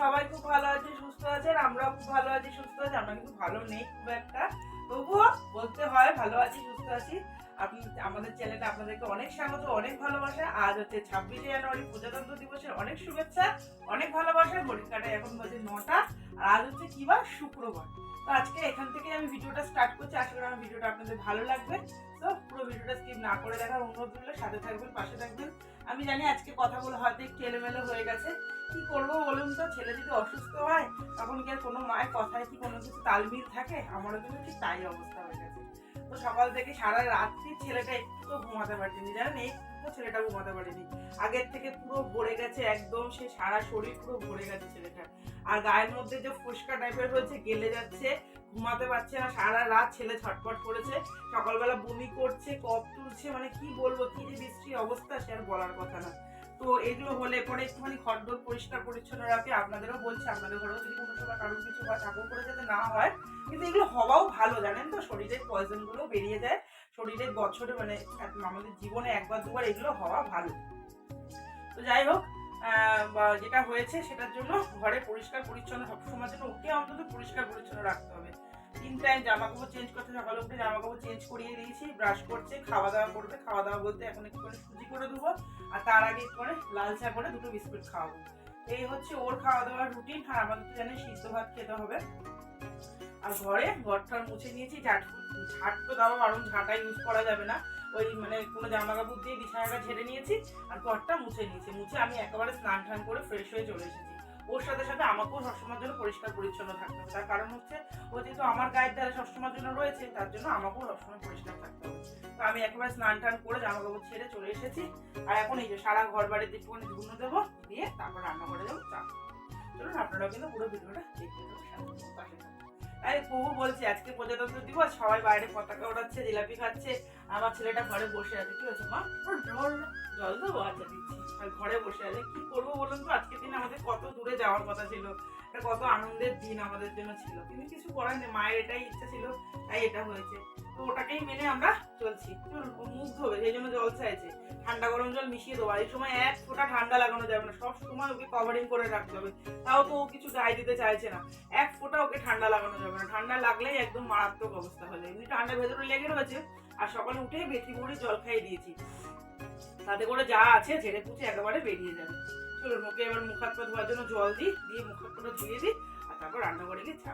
সবাই খুব ভালো আছে, সুস্থ আছে, আর আমরাও খুব ভালো আছি, সুস্থ আছি। আমরা কিন্তু ভালো নেই খুব একটা। তবুও বলতে হয় ভালো আছি, সুস্থ আছি। আপনি, আমাদের চ্যানেলে আপনাদেরকে অনেক স্বাগত, অনেক ভালোবাসা। আজ হচ্ছে ছাব্বিশে জানুয়ারি, প্রজাতন্ত্র দিবসের অনেক শুভেচ্ছা, অনেক ভালোবাসা। ঘড়ির এখন বাজে নটা, আর আজ হচ্ছে কি বার শুক্রবার। তো আজকে এখান থেকে আমি ভিডিওটা স্টার্ট করছি। আশা করি আমার ভিডিওটা আপনাদের ভালো লাগবে। তো পুরো ভিডিওটা স্কিপ না করে দেখার অনুরোধ করলে সাথে থাকবেন, পাশে থাকবেন। আমি জানি আজকে কথাগুলো হয়তো একটু এলোমেলো হয়ে গেছে। কি করব বলুন তো? ছেলে যদি অসুস্থ হয়, তখন কি আর কোনো মায়ের কথায় কি কোনো কিছু তালমিল থাকে? আমারও কিন্তু ঠিক তাই অবস্থা হয়ে গেছে। তো সকাল থেকে সারা রাত্রি ছেলেটা একটু ঘুমাতে পারেনি, জানেন? একটু ছেলেটা ঘুমাতে পারেনি। আগের থেকে পুরো ভরে গেছে একদম, সে সারা শরীর পুরো ভরে গেছে ছেলেটা। আর গায়ের মধ্যে যে ফুসকা টাইপের হয়েছে, গেলে যাচ্ছে, ঘুমাতে পারছে না, সারা রাত ছেলে ছটপট করেছে, সকালবেলা বমি করছে কপ তুলছে মানে কি বলব, কি যে বৃষ্টি অবস্থা, সে আর বলার কথা না। তো এগুলো হলে পরে একটুখানি খড়দোর পরিষ্কার পরিচ্ছন্ন রাখে, আপনাদেরও বলছি, আপনাদের ঘরেও যদি কোনো সময় কারোর কিছু হয় ঠাকুর করে যাতে না হয় কিন্তু এগুলো হওয়াও ভালো, জানেন তো? শরীরের পয়জনগুলো বেরিয়ে যায়। শরীরের বছরে মানে আমাদের জীবনে একবার, দুবার এগুলো হওয়া ভালো। তো যাই হোক যেটা হয়েছে সেটার জন্য ঘরে পরিষ্কার পরিচ্ছন্ন সবসময় জন্য ওকে অন্তত পরিষ্কার পরিচ্ছন্ন রাখতে হবে। তিন টাইম জামা কাপড় চেঞ্জ করতে সকালে উঠে জামা কাপড় চেঞ্জ করিয়ে দিয়েছি ব্রাশ করছে খাওয়া দাওয়া করবে। খাওয়া দাওয়া বলতে এখন একটু করে সুজি করে দেবো আর তার আগে একটু করে লাল চা করে দুটো বিস্কুট খাওয়াবো। এই হচ্ছে ওর খাওয়া দাওয়ার রুটিন আর আমাদের তো জানেন সিদ্ধ ভাত খেতে হবে। আর ঘরে ঘরটার মুছে নিয়েছি, ঝাট ঝাট তো দেওয়া কারণ ঝাঁটা ইউজ করা যাবে না। ওই মানে কোনো জামা কাপড় দিয়ে বিছানাটা ঝেড়ে নিয়েছি আর ঘরটা মুছে নিয়েছি। মুছে আমি একেবারে স্নান টান করে ফ্রেশ হয়ে চলে এসেছি। ওর সাথে সাথে আমাকেও সবসময়ের জন্য পরিষ্কার পরিচ্ছন্ন থাকতে হবে। তার কারণ হচ্ছে, ও যেহেতু আমার গায়ের দ্বারা সবসময়ের জন্য রয়েছে, তার জন্য আমাকেও সবসময় পরিষ্কার থাকতে হবে। তো আমি একেবারে স্নান টান করে জামা কাপড় ছেড়ে চলে এসেছি। আর এখন এই যে সারা ঘর বাড়িতে একটুখানি ধুনো দেবো, দিয়ে তারপর রান্না করে যাব, চা চলুন, আপনারাও কিন্তু পুরো ভিডিওটা দেখতে পাশে। আরে বহু বলছে, আজকে প্রজাতন্ত্র দিবস, সবাই বাইরে পতাকা ওড়াচ্ছে, জিলাপি খাচ্ছে, আমার ছেলেটা ঘরে বসে আছে কি হচ্ছে মা? জল জল দেবো? আচ্ছা দিচ্ছি। আর ঘরে বসে আছে। কি করব বলুন তো? আজকের দিন আমাদের কত দূরে যাওয়ার কথা ছিল। কত আনন্দের দিন আমাদের জন্য ছিল। কিন্তু কিছু করার নেই, মায়ের এটাই ইচ্ছা ছিল, তাই এটা হয়েছে। তো ওটাকেই মেনে আমরা চলছি। চলুন মুখ ধোবে সেই জন্য জল চাইছে ঠান্ডা গরম জল মিশিয়ে দেবো। আর এই সময় এক ফোঁটা ঠান্ডা লাগানো যাবে না। সব সময় ওকে কভারিং করে রাখতে হবে। তাও তো ও কিছু গায়ে দিতে চাইছে না। এক ফোঁটা ওকে ঠান্ডা লাগানো যাবে না। ঠান্ডা লাগলেই একদম মারাত্মক অবস্থা হয়ে যায়। এমনি ঠান্ডা ভেতরে লেগে রয়েছে। আর সকালে উঠে বেশি ভরে জল খাইয়ে দিয়েছি। তাতে করে যা আছে ঝেড়ে পুচে একেবারে বেরিয়ে যাবে। চলুন, ওকে এবার মুখ হাত পা ধোয়ার জন্য জল দিই। দিয়ে মুখ হাত ধুয়ে দিই। আর তারপর রান্না করে গিয়ে চা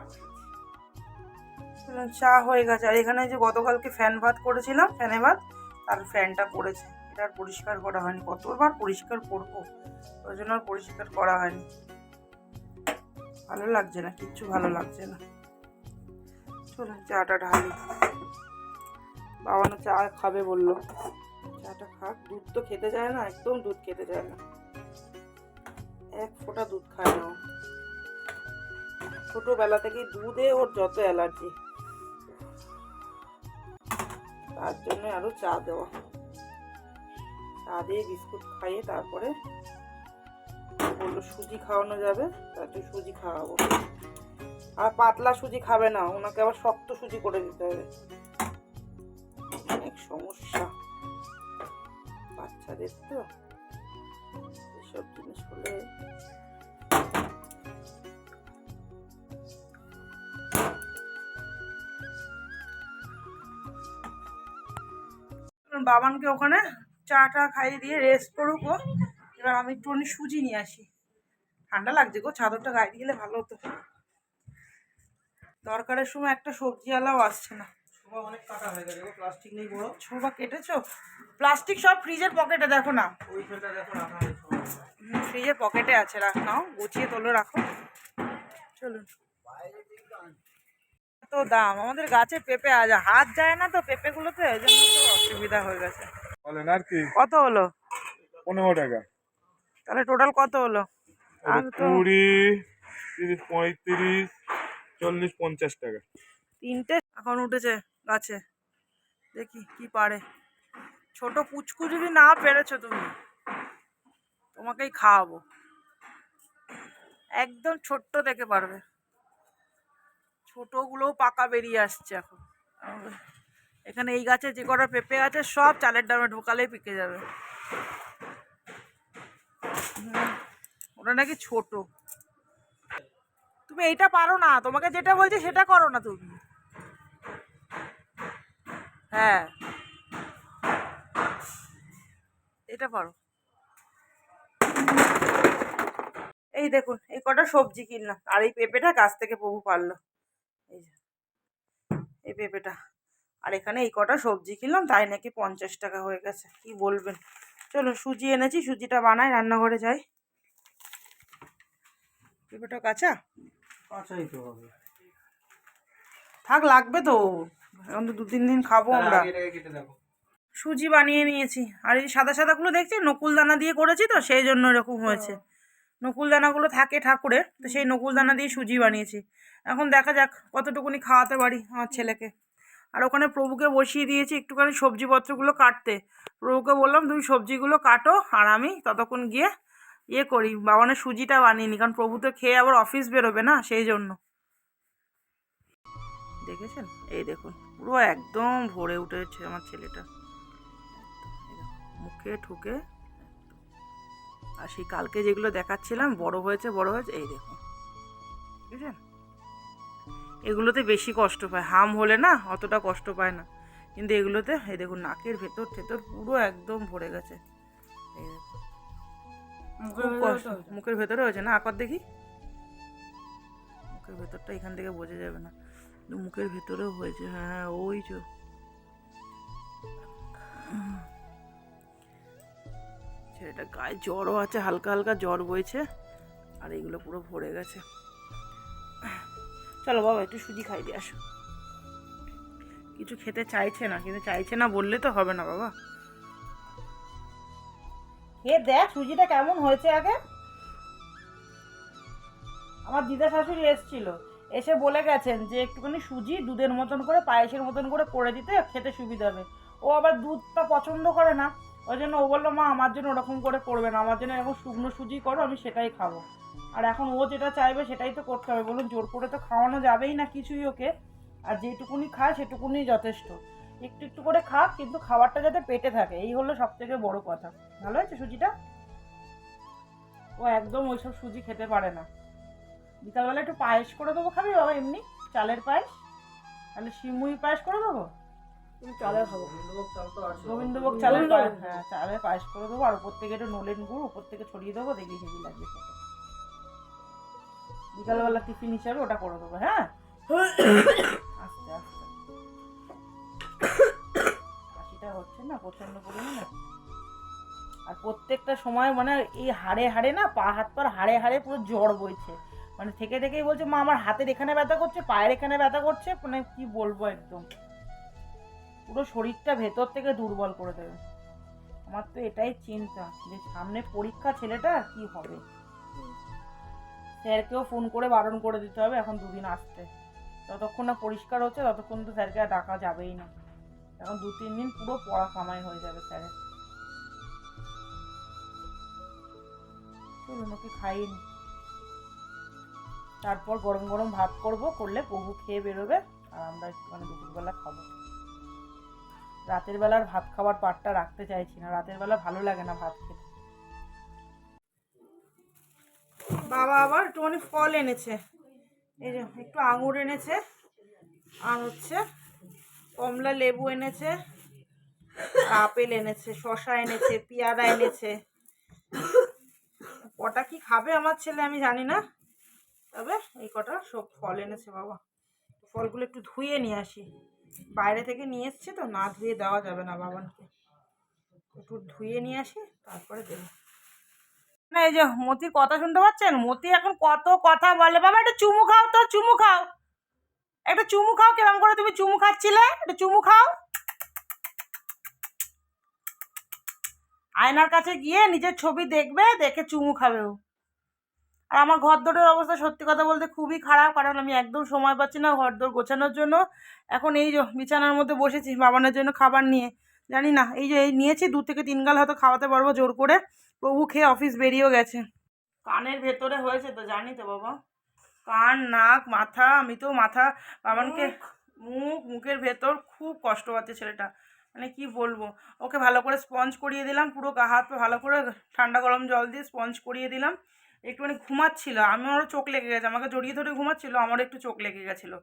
চা হয়ে গেছে। আর এখানে যে গতকালকে ফ্যান ভাত করেছিলাম, ফ্যানে ভাত, তার ফ্যানটা পড়েছে। এটা আর পরিষ্কার করা হয়নি। কতবার পরিষ্কার করব? ওই জন্য আর পরিষ্কার করা হয়নি। ভালো লাগছে না, কিচ্ছু ভালো লাগছে না। চলুন চাটা ঢালি। বাবানো চা খাবে বলল। চাটা খাক। দুধ তো খেতে চায় না, একদম দুধ খেতে চায় না। এক ফোঁটা দুধ খায় না। ছোটবেলা থেকেই দুধে ওর যত অ্যালার্জি। তার জন্য আরও চা দেওয়া। চা দিয়ে বিস্কুট খাইয়ে তারপরে বলল, সুজি খাওয়ানো যাবে তার জন্য সুজি খাওয়াবো। আর পাতলা সুজি খাবে না, ওনাকে আবার শক্ত সুজি করে দিতে হবে। অনেক সমস্যা। বাচ্চাদের তো এসব জিনিস হলে বাবানকে ওখানে চা টা খাইয়ে দিয়ে রেস্ট করুক ও। এবার আমি একটুখানি সুজি নিয়ে আসি। ঠান্ডা লাগছে গো চাদরটা গায়ে দিয়ে গেলে ভালো হতো। দরকারের সময় একটা সবজিওয়ালাও আসছে না। অনেক কাটা হয়ে গেছে প্লাস্টিক নেই বড়। ছোবা কেটেছো? প্লাস্টিক সব ফ্রিজের পকেটে দেখো না। ফ্রিজের পকেটে আছে রাখ নাও গুছিয়ে তোলো রাখো। চলুন। তো দাম। আমাদের গাছে পেঁপে আজ হাত যায় না তো পেঁপেগুলোতে ওই জন্য তো অসুবিধা হয়ে গেছে। বলেন আর কি? কত হলো? পনেরো টাকা। তাহলে টোটাল কত হলো? তো কুড়ি তিরিশ পঁয়ত্রিশ চল্লিশ পঞ্চাশ টাকা। তিনটে এখন উঠেছে গাছে। দেখি কি পারে। ছোট পুচকু যদি না পেরেছ তুমি তোমাকেই খাওয়াবো। একদম ছোট্ট দেখে পারবে। ছোটগুলোও পাকা বেরিয়ে আসছে এখন। এখানে এই গাছে যে কটা পেঁপে আছে, সব চালের ডামে ঢোকালেই পেকে যাবে। ওটা নাকি ছোট। তুমি এইটা পারো না, তোমাকে যেটা বলছে সেটা করো না তুমি। হ্যাঁ। এটা পারো। এই দেখুন, এই কটা সবজি কিনলাম, আর এই পেঁপেটা গাছ থেকে প্রভু পারল। এই যে। এই পেঁপেটা। আর এখানে এই কটা সবজি কিনলাম তাই নাকি পঞ্চাশ টাকা হয়ে গেছে। কি বলবেন? চলো সুজি এনেছি সুজিটা বানাই রান্নাঘরে যাই। পেঁপেটা কাঁচা? কাঁচাই তো হবে। থাক লাগবে তো। এখন তো দু তিন দিন খাব আমরা। সুজি বানিয়ে নিয়েছি। আর এই সাদা সাদাগুলো দেখছি নকুল দানা দিয়ে করেছি তো সেই জন্য এরকম হয়েছে। নকুল দানাগুলো থাকে ঠাকুরে তো সেই নকুল দানা দিয়ে সুজি বানিয়েছি। এখন দেখা যাক কতটুকুনি খাওয়াতে পারি আমার ছেলেকে। আর ওখানে প্রভুকে বসিয়ে দিয়েছি একটুখানি সবজিপত্রগুলো কাটতে। প্রভুকে বললাম, তুমি সবজিগুলো কাটো আর আমি ততক্ষণ গিয়ে ইয়ে করি। বাবানের সুজিটা বানিয়ে নিই কারণ প্রভু তো খেয়ে আবার অফিস বেরোবে না, সেই জন্য। দেখেছেন? এই দেখুন, পুরো একদম ভরে উঠেছে আমার ছেলেটা। মুখে ঠুকে আর সেই কালকে যেগুলো দেখাচ্ছিলাম বড় হয়েছে বড় হয়েছে এই দেখুন। বুঝলেন? এগুলোতে বেশি কষ্ট পায়। হাম হলে না অতটা কষ্ট পায় না। কিন্তু এগুলোতে এই দেখুন নাকের ভেতর ঠেতর পুরো একদম ভরে গেছে। এই খুব কষ্ট। মুখের ভেতরে হয়েছে না? আকার দেখি? মুখের ভেতরটা এখান থেকে বোঝা যাবে না। মুখের ভেতরেও হয়েছে। হ্যাঁ ওই যে। ছেলেটা গায়ে জ্বরও আছে, হালকা হালকা জ্বর বইছে, আর এগুলো পুরো ভরে গেছে। চলো বাবা, একটু সুজি খাই, দিয়ে আসো। কিছু খেতে চাইছে না, কিন্তু চাইছে না বললে তো হবে না বাবা। খেয়ে দেখ সুজিটা কেমন হয়েছে আগে। আমার দিদা শাশুড়ি এসেছিল, এসে বলে গেছেন যে একটুখানি সুজি দুধের মতন করে, পায়েসের মতন করে করে দিতে, খেতে সুবিধা হবে। ও আবার দুধটা পছন্দ করে না। ওই জন্য ও বলল, মা, আমার জন্য ওরকম করে করবে না। আমার জন্য এরকম শুকনো সুজি করো, আমি সেটাই খাব। আর এখন ও যেটা চাইবে সেটাই তো করতে হবে। বলুন, জোর করে তো খাওয়ানো যাবেই না কিছুই ওকে। আর যেটুকুনি খায় সেটুকুনি যথেষ্ট। একটু একটু করে খাক, কিন্তু খাবারটা যাতে পেটে থাকে। এই হলো সব থেকে বড় কথা। ভালো হয়েছে সুজিটা? ও একদম ওইসব সুজি খেতে পারে না। বিকালবেলা একটু পায়েস করে দেবো খাবি বাবা, এমনি? চালের পায়েস? তাহলে শিমুই পায়েস করে দেবো? তুমি খাব। গোবিন্দভোগ চাল হ্যাঁ চালের পায়েস করে দেবো আর উপর থেকে একটু নলেন গুড় উপর থেকে ছড়িয়ে দেবো দেখবি হেভি লাগবে বিকালবেলা টিফিন হিসাবে ওটা করে দেবো হ্যাঁ? আস্তে আস্তে। কাশিটা হচ্ছে না পরিমাণে। আর প্রত্যেকটা সময় মানে এই হাড়ে হাড়ে না পা হাত পার হাড়ে হাড়ে পুরো জ্বর বইছে। মানে থেকে থেকেই বলছে মা আমার হাতের এখানে ব্যথা করছে পায়ের এখানে ব্যথা করছে। মানে কি বলব একদম। পুরো শরীরটা ভেতর থেকে দুর্বল করে দেবে। আমার তো এটাই চিন্তা যে সামনে পরীক্ষা ছেলেটা কি হবে? স্যারকেও ফোন করে বারণ করে দিতে হবে, এখন দুদিন আসতে যতক্ষণ না পরিষ্কার হচ্ছে, ততক্ষণ তো স্যারকে আর ডাকা যাবেই না। এখন দু, তিন দিন পুরো পড়া কামাই হয়ে যাবে স্যারের। চলুন তারপর গরম গরম ভাত করব, করলে প্রভু খেয়ে বেরোবে, আর আমরা একটুখানি দুপুরবেলা খাব। রাতের বেলার ভাত খাওয়ার পাটটা রাখতে চাইছি না। রাতের বেলা ভালো লাগে না ভাত খেতে। বাবা আবার একটুখানি ফল এনেছে। এই যে একটু আঙুর এনেছে, আর হচ্ছে কমলা লেবু এনেছে, আপেল এনেছে শশা এনেছে, পেয়ারা এনেছে। কটা কি খাবে আমার ছেলে আমি জানি না, তবে এই কটা সব ফল এনেছে বাবা। ফলগুলো একটু ধুয়ে নিয়ে আসি। বাইরে থেকে নিয়ে এসছে তো, না ধুয়ে দেওয়া যাবে না বাবানকে। একটু ধুয়ে নিয়ে আসি, তারপরে দেবো। না, এই যে মতির কথা শুনতে পাচ্ছেন? মতি এখন কত কথা বলে। বাবা, একটা চুমু খাও তো, চুমু খাও। একটা চুমু খাও কেরম করে তুমি চুমু খাচ্ছিলে? একটা চুমু খাও। আয়নার কাছে গিয়ে নিজের ছবি দেখবে, দেখে চুমু খাবে ও। আর আমার ঘর দোরের অবস্থা সত্যি কথা বলতে খুবই খারাপ কারণ আমি একদম সময় পাচ্ছি না ঘর দোর গোছানোর জন্য। এখন এই যে বিছানার মধ্যে বসেছি বাবানের জন্য খাবার নিয়ে। জানি না এই যে এই নিয়েছি দু থেকে তিন গাল হয়তো খাওয়াতে পারব জোর করে। প্রভু খেয়ে অফিস বেরিয়েও গেছে। কানের ভেতরে হয়েছে তো জানি তো বাবা। কান নাক মাথা আমি তো মাথা বাবানকে মুখ। মুখের ভেতর খুব কষ্ট পাচ্ছে ছেলেটা। মানে কি বলব? ওকে ভালো করে স্পঞ্জ করিয়ে দিলাম পুরো গা হাত ভালো করে ঠান্ডা গরম জল দিয়ে স্পঞ্জ করিয়ে দিলাম। একটুখানি ঘুমাচ্ছিল আমারও চোখ লেগে গেছে, আমাকে জড়িয়ে ধরে ঘুমাচ্ছিল, আমারও একটু চোখ লেগে গেছিল।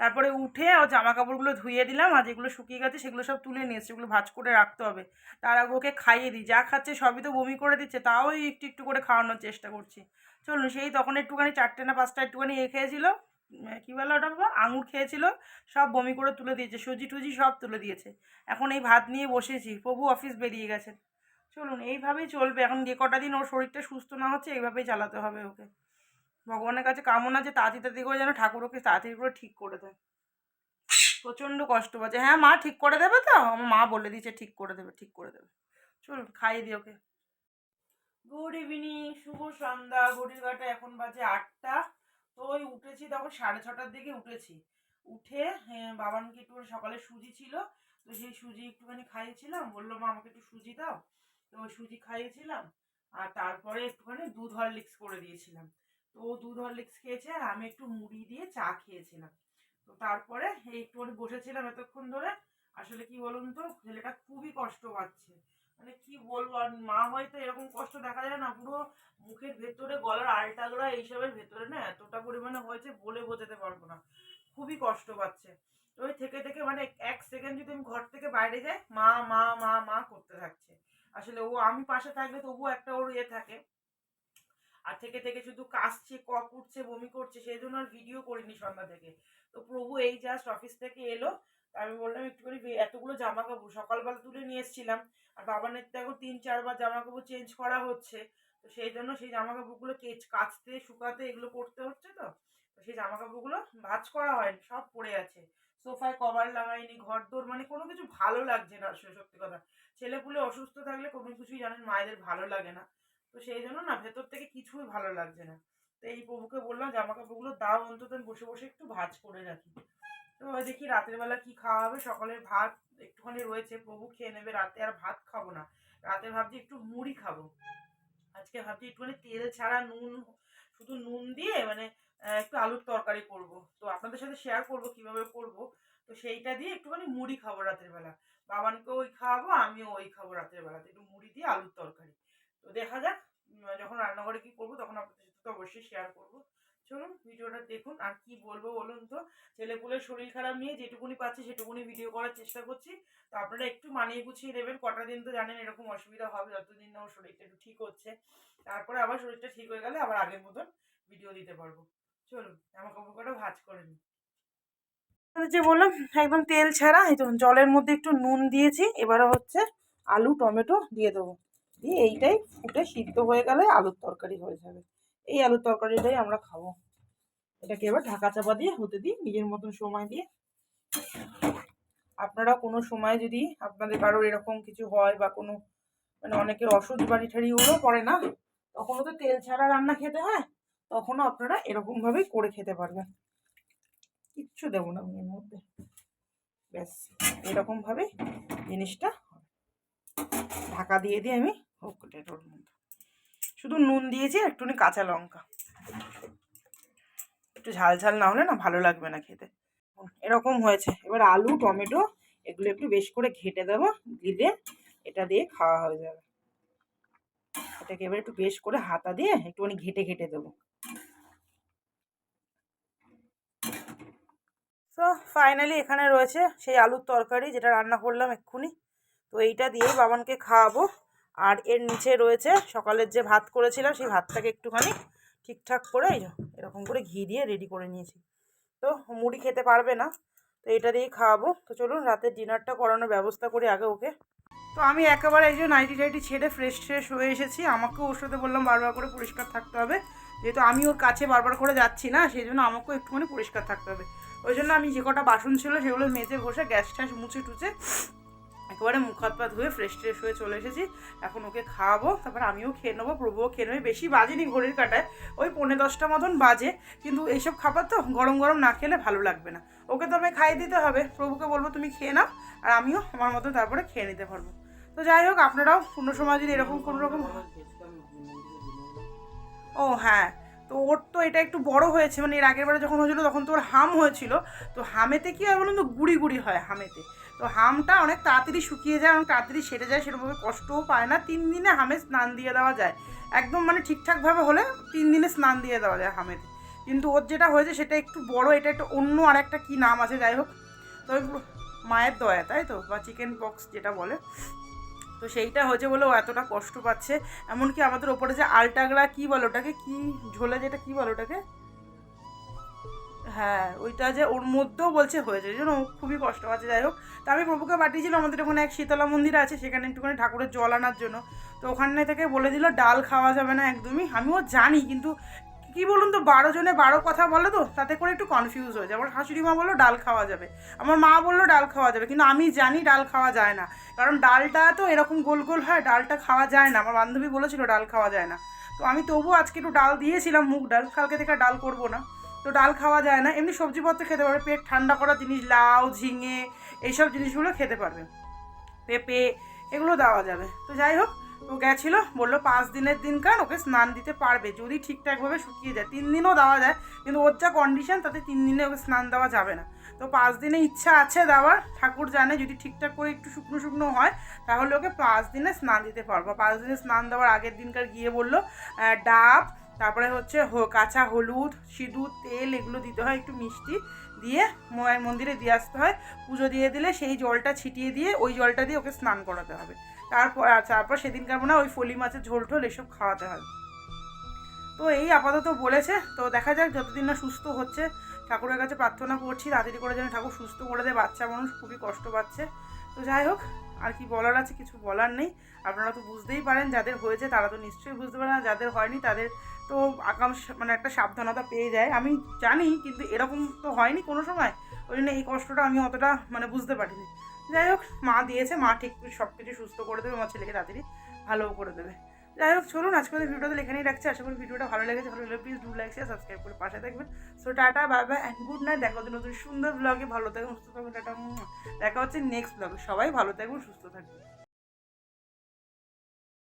তারপরে উঠে ও জামা কাপড়গুলো ধুয়ে দিলাম, আর যেগুলো শুকিয়ে গেছে সেগুলো সব তুলে নিয়ে সেগুলো ভাজ করে রাখতে হবে। তার আগে ওকে খাইয়ে দিই, যা খাচ্ছে সবই তো বমি করে দিচ্ছে, তাও একটু একটু করে খাওয়ানোর চেষ্টা করছি। চলুন, সেই তখন একটুখানি, চারটে না পাঁচটা একটুখানি এ খেয়েছিল কী বলে ওটা বাবা? আঙুর খেয়েছিল, সব বমি করে তুলে দিয়েছে, সুজি টুজি সব তুলে দিয়েছে। এখন এই ভাত নিয়ে বসেছি, প্রভু অফিস বেরিয়ে গেছেন চলুন, এইভাবেই চলবে। এখন যে কটা দিন ওর শরীরটা সুস্থ না হচ্ছে, এইভাবেই চালাতে হবে ওকে। ভগবানের কাছে কামনা যে তাড়াতাড়ি তাড়াতাড়ি করে যেন ঠাকুর ওকে তাড়াতাড়ি করে ঠিক করে দেয়। প্রচণ্ড কষ্ট পাচ্ছে। হ্যাঁ মা ঠিক করে দেবে তো? আমার মা বলে দিয়েছে, ঠিক করে দেবে, ঠিক করে দেবে। চলুন, খাইয়ে দিই ওকে। গুড ইভিনিং শুভ সন্ধ্যা। ঘড়ির কাটা এখন বাজে আটটা। তো ওই উঠেছি, তখন সাড়ে ছটার দিকে উঠেছি। উঠে বাবানকে একটু সকালে সুজি ছিল। তো সেই সুজি একটুখানি খাইয়েছিলাম। বলল, মা, আমাকে একটু সুজি দাও। তো সুজি খাইয়েছিলাম, আর তারপরে একটুখানি দুধ হরলিক্স করে দিয়েছিলাম। তো ও দুধ হরলিক্স খেয়েছে, আর আমি একটু মুড়ি দিয়ে চা খেয়েছিলাম। তো তারপরে এই একটুখানি বসেছিলাম এতক্ষণ ধরে। আসলে কি বলুন তো, ছেলেটা খুবই কষ্ট পাচ্ছে। মানে কি বলব, আর মা হয়তো এরকম কষ্ট দেখা যায় না, পুরো মুখের ভেতরে, গলার আলটাগড়া এইসবের ভেতরে না, এতটা পরিমাণে হয়েছে বলে বোঝাতে পারব না। খুবই কষ্ট পাচ্ছে। তো ওই থেকে থেকে মানে এক সেকেন্ড যদি আমি ঘর থেকে বাইরে যাই, মা মা মা মা করতে থাকছে। আসলে ও আমি পাশে থাকলে তবুও একটা ওর ইয়ে থাকে। আর থেকে থেকে শুধু কাশছে কপ উঠছে বমি করছে, সেই জন্য আর ভিডিও করিনি সন্ধ্যা থেকে। তো প্রভু এই জাস্ট অফিস থেকে এলো আমি বললাম একটুখানি এতগুলো জামা কাপড় সকালবেলা তুলে নিয়ে এসেছিলাম, আর বাবানের তো এখন তিন চারবার জামা কাপড় চেঞ্জ করা হচ্ছে, তো সেই জন্য সেই জামা কাপড়গুলো কেচ কাচতে, শুকাতে এগুলো করতে হচ্ছে তো সেই জামা কাপড়গুলো ভাজ করা হয়নি, সব পড়ে আছে। সোফায় কভার লাগাইনি ঘর দোর মানে কোনো কিছু ভালো লাগছে না সত্যি কথা। ছেলেপুলে অসুস্থ থাকলে কোনো কিছুই জানেন, মায়েদের ভালো লাগে না। তো সেই জন্য না, ভেতর থেকে কিছুই ভালো লাগছে না। তো এই প্রভুকে বললাম জামা কাপড়গুলো দাও, অন্তত বসে বসে একটু ভাজ করে রাখি। তো ওই দেখি রাতের বেলা কি খাওয়া হবে? সকালের ভাত একটুখানি রয়েছে, প্রভু খেয়ে নেবে, রাতে আর ভাত খাব না। রাতে ভাবছি একটু মুড়ি খাব। আজকে ভাবছি একটুখানি তেল ছাড়া নুন, শুধু নুন দিয়ে মানে একটু আলুর তরকারি করব। তো আপনাদের সাথে শেয়ার করব, কীভাবে করব। তো সেইটা দিয়ে একটুখানি মুড়ি খাব রাতের বেলা। বাবানকে ওই খাওয়াবো, আমিও ওই খাব রাতের বেলাতে একটু মুড়ি দিয়ে আলুর তরকারি। তো দেখা যাক যখন রান্নাঘরে কি করব, তখন আপনাদের সাথে তো অবশ্যই শেয়ার করব। চলুন, ভিডিওটা দেখুন, আর কি বলব বলুন তো? ছেলেপুলের শরীর খারাপ নিয়ে যেটুকুনি পাচ্ছি, সেটুকুনি ভিডিও করার চেষ্টা করছি। তো আপনারা একটু মানিয়ে গুছিয়ে নেবেন। কটা দিন তো জানেন, এরকম অসুবিধা হবে, যতদিন না ওর শরীরটা একটু ঠিক হচ্ছে। তারপরে আবার শরীরটা ঠিক হয়ে গেলে আবার আগের মতন ভিডিও দিতে পারব। চলুন, জামা কাপড় করে যে বললাম, একদম তেল ছাড়া, এই জলের মধ্যে একটু নুন দিয়েছি, এবারে হচ্ছে আলু, টমেটো দিয়ে দেবো। দিয়ে এইটাই ফুটে সিদ্ধ হয়ে গেলে আলুর তরকারি হয়ে যাবে। এই আলুর তরকারিটাই আমরা খাব। এটাকে এবার ঢাকা চাপা দিয়ে, হতে দিই নিজের মতন সময় দিয়ে। আপনারা কোনো সময় যদি আপনাদের কারোর এরকম কিছু হয় বা কোনো মানে অনেকের অসুখ বাড়ি ঠাড়িগুলো পড়ে না, তখনও তো তেল ছাড়া রান্না খেতে হয়। তখনও আপনারা এরকমভাবেই করে খেতে পারবেন। কিচ্ছু দেবো না আমি এর মধ্যে। ব্যাস, এরকমভাবে জিনিসটা ঢাকা দিয়ে দিয়ে আমি এটার মধ্যে শুধু নুন দিয়েছি একটুখানি কাঁচা লঙ্কা। একটু ঝাল ঝাল না হলে না ভালো লাগবে না খেতে। এরকম হয়েছে। এবার আলু, টমেটো, এগুলো একটু বেশ করে ঘেটে দেবো, দিলে এটা দিয়ে খাওয়া হয়ে যাবে। এটাকে এবার একটু বেশ করে হাতা দিয়ে একটুখানি ঘেটে ঘেটে দেবো। তো ফাইনালি এখানে রয়েছে সেই আলুর তরকারি যেটা রান্না করলাম এক্ষুনি। তো এইটা দিয়েই বাবানকে খাওয়াবো। আর এর নিচে রয়েছে সকালের যে ভাত করেছিলাম সেই ভাতটাকে একটুখানি ঠিকঠাক করে এই এরকম করে ঘি দিয়ে রেডি করে নিয়েছি। তো মুড়ি খেতে পারবে না, তো এটা দিয়েই খাওয়াবো। তো চলুন রাতের ডিনারটা করানোর ব্যবস্থা করি আগে ওকে। তো আমি একেবারে এই যে নাইটি টাইটি ছেড়ে ফ্রেশ ফ্রেশ হয়ে এসেছি। আমাকেও ওর সাথে বললাম বারবার করে পরিষ্কার থাকতে হবে। যেহেতু আমি ওর কাছে বারবার করে যাচ্ছি না, সেই জন্য আমাকেও একটুখানি পরিষ্কার থাকতে হবে। ওই জন্য আমি যে কটা বাসন ছিল সেগুলো মেজে বসে গ্যাস ট্যাস মুছে টুচে একেবারে মুখ হাত পা ধুয়ে ফ্রেশ ট্রেশ হয়ে চলে এসেছি। এখন ওকে খাওয়াবো, তারপর আমিও খেয়ে নেব, প্রভুও খেয়ে নেবে। বেশি বাজেনি ঘড়ির কাটায়, ওই পৌনে দশটা মতন বাজে। কিন্তু এইসব খাবার তো গরম গরম না খেলে ভালো লাগবে না। ওকে তো আমি খাইয়ে দিতে হবে, প্রভুকে বলব তুমি খেয়ে নাও, আর আমিও আমার মতো তারপরে খেয়ে নিতে পারব। তো যাই হোক, আপনারাও পূর্ণ সময় যদি এরকম কোনো রকম ও হ্যাঁ তো ওর তো এটা একটু বড় হয়েছে মানে এর আগের বারে যখন হয়েছিল তখন তো ওর হাম হয়েছিল। তো হামেতে কি হয় বলুন তো, গুড়ি গুড়ি হয় হামেতে। তো হামটা অনেক তাড়াতাড়ি শুকিয়ে যায় অনেক তাড়াতাড়ি সেরে যায়, সেরকমভাবে কষ্টও পায় না। তিন দিনে হামে স্নান দিয়ে দেওয়া যায়। একদম মানে ঠিকঠাকভাবে হলে তিন দিনে স্নান দিয়ে দেওয়া যায় হামেতে। কিন্তু ওর যেটা হয়েছে সেটা একটু বড়, এটা একটু অন্য আর একটা কী নাম আছে যাই হোক। তো ওই মায়ের দয়া, তাই তো? বা চিকেন পক্স যেটা বলে। তো সেইটা হয়েছে বলে ও এতটা কষ্ট পাচ্ছে। এমনকি আমাদের ওপরে যে আলটাগড়া কী বলো ওটাকে? কী ঝোলে যেটা কী বলো ওটাকে? হ্যাঁ ওইটা যে ওর মধ্যেও বলছে হয়েছে। জন্য খুবই কষ্ট পাচ্ছে। যাই হোক, তা আমি প্রভুকে পাঠিয়েছিলাম। আমাদের ওখানে এক শীতলা মন্দির আছে, সেখানে একটুখানি ঠাকুরের জল আনার জন্য। তো ওখানে থেকে বলে দিল, ডাল খাওয়া যাবে না একদমই। আমিও জানি, কিন্তু কি বলুন তো, বারো জনে বারো কথা বলে তো, তাতে করে একটু কনফিউজ হয়ে যায়। আমার শাশুড়ি মা বলল, ডাল খাওয়া যাবে। আমার মা বলল, ডাল খাওয়া যাবে। কিন্তু আমি জানি ডাল খাওয়া যায় না। কারণ ডালটা তো এরকম গোল গোল হয়, ডালটা খাওয়া যায় না। আমার বান্ধবী বলেছিল, ডাল খাওয়া যায় না। তো আমি তবুও আজকে একটু ডাল দিয়েছিলাম মুগ ডাল, কালকে থেকে ডাল করব না। তো ডাল খাওয়া যায় না। এমনি সবজিপত্র খেতে পারবে, পেট ঠান্ডা করা জিনিস, লাউ, ঝিঙে, এইসব জিনিসগুলো খেতে পারবে। পেঁপে, এগুলো দেওয়া যাবে। তো যাই হোক তো গেছিল, বলল পাঁচ দিনের দিনকার ওকে স্নান দিতে পারবে, যদি ঠিকঠাকভাবে শুকিয়ে যায়। তিন দিনও দেওয়া যায়, কিন্তু ওর যা কন্ডিশন তাতে তিন দিনে ওকে স্নান দেওয়া যাবে না। তো পাঁচ দিনে ইচ্ছা আছে দেওয়ার, ঠাকুর জানে যদি ঠিকঠাক করে একটু শুকনো শুকনো হয়, তাহলে ওকে পাঁচ দিনে স্নান দিতে পারব। পাঁচ দিনে স্নান দেওয়ার আগের দিনকার গিয়ে বলল ডাব, তারপরে হচ্ছে কাঁচা হলুদ, সিঁদুর, তেল, এগুলো দিতে হয় একটু মিষ্টি দিয়ে মায়ের মন্দিরে দিয়ে আসতে হয়। পুজো দিয়ে দিলে সেই জলটা ছিটিয়ে দিয়ে, ওই জলটা দিয়ে ওকে স্নান করাতে হবে। তারপর আর তারপর সেদিনকার মনে হয় ওই ফলি মাছের ঝোল টোল এসব খাওয়াতে হয়। তো এই আপাতত বলেছে, তো দেখা যাক যতদিন না সুস্থ হচ্ছে, ঠাকুরের কাছে প্রার্থনা করছি, তাড়াতাড়ি করে যেন ঠাকুর সুস্থ করে দেয়, বাচ্চা মানুষ খুবই কষ্ট পাচ্ছে। তো যাই হোক, আর কি বলার আছে কিছু বলার নেই, আপনারা তো বুঝতেই পারেন, যাদের হয়েছে তারা তো নিশ্চয়ই বুঝতে পারেন যাদের হয়নি তাদের তো আগাম মানে একটা সাবধানতা পেয়ে যায়। আমি জানি, কিন্তু এরকম তো হয়নি কোনো সময়, ওই জন্য এই কষ্টটা আমি অতটা মানে বুঝতে পারিনি। যাই হোক, মা দিয়েছে, মা ঠিক সব কিছু সুস্থ করে দেবে আমার ছেলেকে তাড়াতাড়ি ভালোও করে দেবে। যাই হোক, চলুন, আজকে আমাদের ভিডিওটা এখানেই রাখছি। আশা করি ভিডিওটা ভালো লেগেছে, ভালো লাগলে please do like share subscribe করে পাশে থাকবেন। So tata bye bye and good night দেখা হচ্ছে নতুন সুন্দর ব্লগে ভালো থাকবেন সুস্থ থাকবেন টাটা দেখা হচ্ছে নেক্সট ব্লগে সবাই ভালো থাকবেন সুস্থ থাকবেন